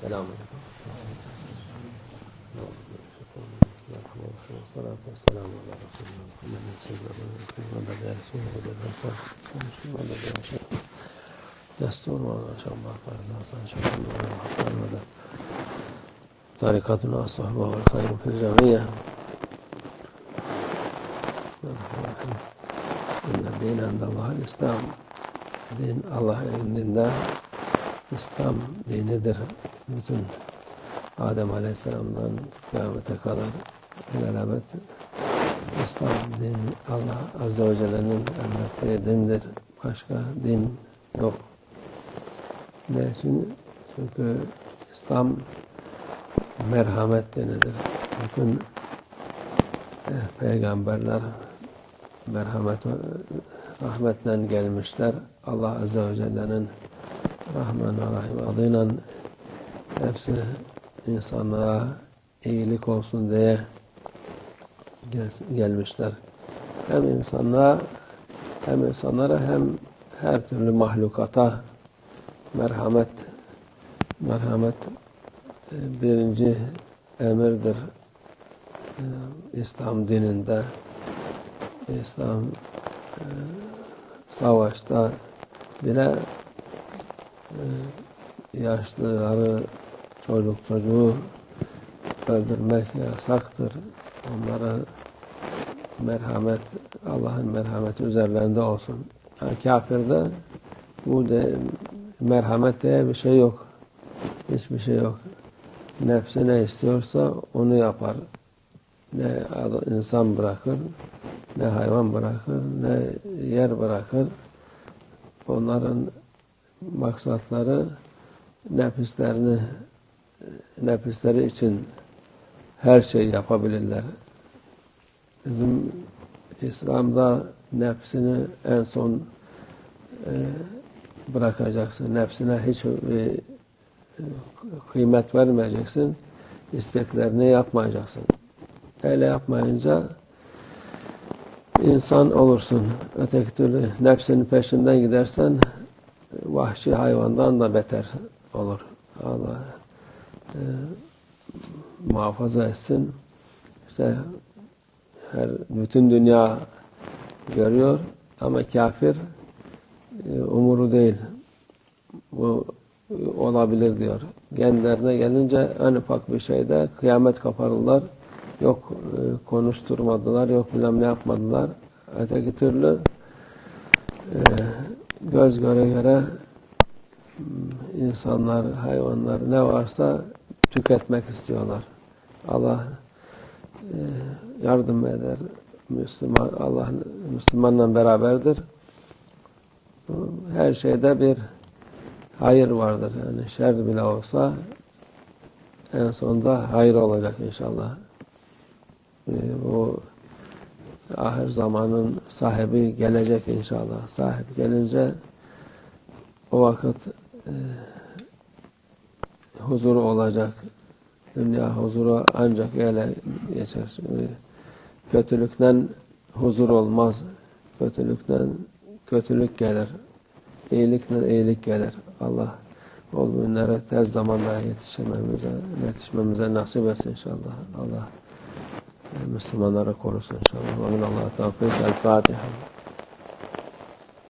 السلام عليكم. ورحمة والصلاة والسلام على رسول الله محمد سيدنا محمد وعلى رسول الله وعلى رسول الله دستور وإن شاء الله شاء الله الصحبة والخير في الجميع إن الدين عند الله الإسلام. دين الله عند الله İslam dinidir. Bütün Adem Aleyhisselam'dan kıyamete kadar ilelebet İslam din Allah Azze ve Celle'nin emrettiği dindir. Başka din yok. Ne için? Çünkü İslam merhamet dinidir. Bütün eh, peygamberler merhamet rahmetle gelmişler. Allah Azze ve Celle'nin Rahman ve Rahim adıyla hepsi insanlara iyilik olsun diye gelmişler. Hem insanlara hem insanlara hem her türlü mahlukata merhamet merhamet e, birinci emirdir e, İslam dininde İslam e, savaşta bile yaşlıları çocuk çocuğu öldürmek yasaktır. Onlara merhamet, Allah'ın merhameti üzerlerinde olsun. Yani kafirde bu de merhamet diye bir şey yok. Hiçbir şey yok. Nefsi ne istiyorsa onu yapar. Ne insan bırakır, ne hayvan bırakır, ne yer bırakır. Onların maksatları nefislerini nefisleri için her şey yapabilirler. Bizim İslam'da nefsini en son e, bırakacaksın. Nefsine hiç e, kıymet vermeyeceksin. İsteklerini yapmayacaksın. Öyle yapmayınca insan olursun. Öteki türlü nefsinin peşinden gidersen vahşi hayvandan da beter olur. Allah e, muhafaza etsin. İşte her bütün dünya görüyor ama kafir e, umuru değil. Bu olabilir diyor. Genlerine gelince en ufak bir şeyde kıyamet kaparırlar. Yok e, konuşturmadılar, yok bilmem ne yapmadılar. Öteki türlü e, göz göre göre insanlar, hayvanlar ne varsa tüketmek istiyorlar. Allah e, yardım eder. Müslüman Allah Müslümanla beraberdir. Her şeyde bir hayır vardır. Yani şer bile olsa en sonunda hayır olacak inşallah. E, bu ahir zamanın sahibi gelecek inşallah. Sahip gelince o vakit e, huzuru olacak. Dünya huzuru ancak öyle geçer. Kötülükten huzur olmaz. Kötülükten kötülük gelir. İyilikten iyilik gelir. Allah o günlere tez zamanda yetişmemize, yetişmemize nasip etsin inşallah. Allah مستمر كورس إن شاء الله ومن الله توفيق. الفاتحة.